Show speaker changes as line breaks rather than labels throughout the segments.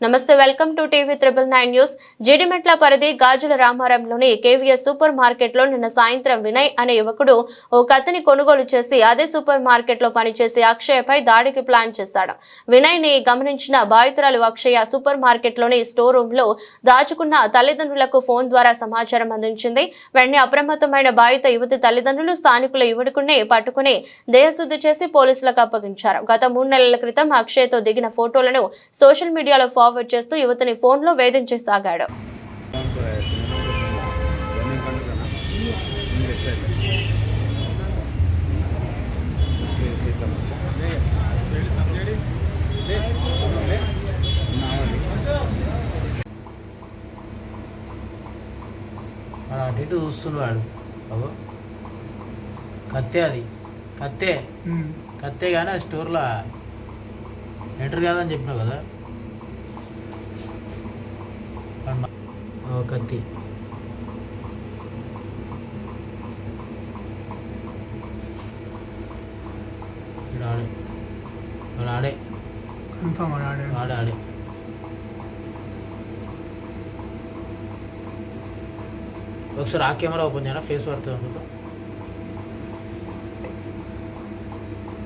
నమస్తే welcome to TV triple nine news. Jeedimetla పరిధి గాజుల రామారంలోని కేవీఎస్ సూపర్ మార్కెట్లో నిన్న సాయంత్రం వినయ్ అనే యువకుడు ఓ కత్తిని కొనుగోలు చేసి అదే సూపర్ మార్కెట్లో పనిచేసే అక్షయపై దాడికి ప్లాన్ చేశాడు. వినయ్ని గమనించిన బాధితురాలు అక్షయ సూపర్ మార్కెట్లోని స్టోర్ రూమ్లో దాచుకున్న తల్లిదండ్రులకు ఫోన్ ద్వారా సమాచారం అందించింది. వెంటనే అప్రమత్తమైన బాధిత యువతి తల్లిదండ్రులు స్థానికుల యువకుడిని పట్టుకుని దేహశుద్ధి చేసి పోలీసులకు అప్పగించారు. గత మూడు నెలల క్రితం అక్షయ్తో దిగిన ఫోటోలను సోషల్ మీడియాలో ఫార్వర్డ్ చేస్తూ యువతిని ఫోన్లో వేధించసాగాడు.
అటు ఇటు చూస్తున్నాడు బాబు కత్తే అది. కత్తే. కత్తే కానీ ఆ స్టోర్లో ఎంటర్ కాదని చెప్పినావు కదా వాడు మా- ఓ కత్తి ఆడే వాడు ఆడే
కన్ఫామ్ ఆడాడు
వాడే ఆడే ఒకసారి ఆ కెమెరా ఓపెన్ చేయనా ఫేస్ పడుతుంది అనుకుంటా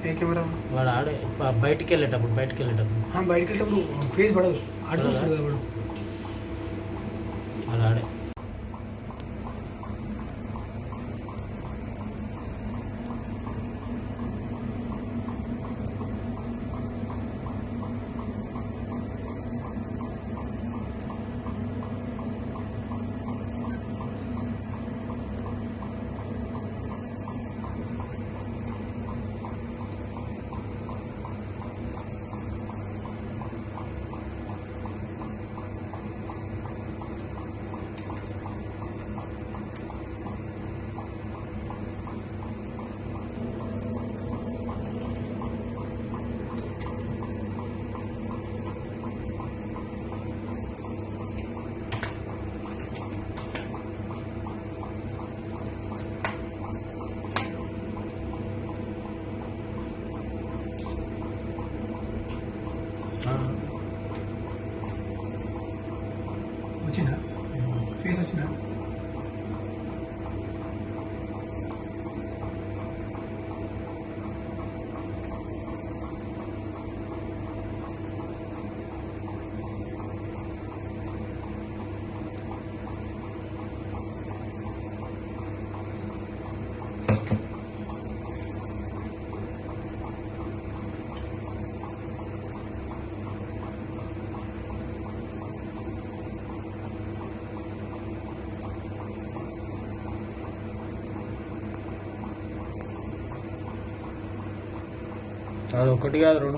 ఏ కెమెరా?
వాడు ఆడే బయటికి వెళ్ళేటప్పుడు బయటికి వెళ్ళేటప్పుడు.
బయటికి వెళ్ళేటప్పుడు ఫేస్ పడదు. అటు చూస్తాడు కదా వాడు.
వాడు ఆడే ఆ.
వచ్చిందా ఫేస్ వచ్చిందా
వాడు ఒకటి కాదు రెండు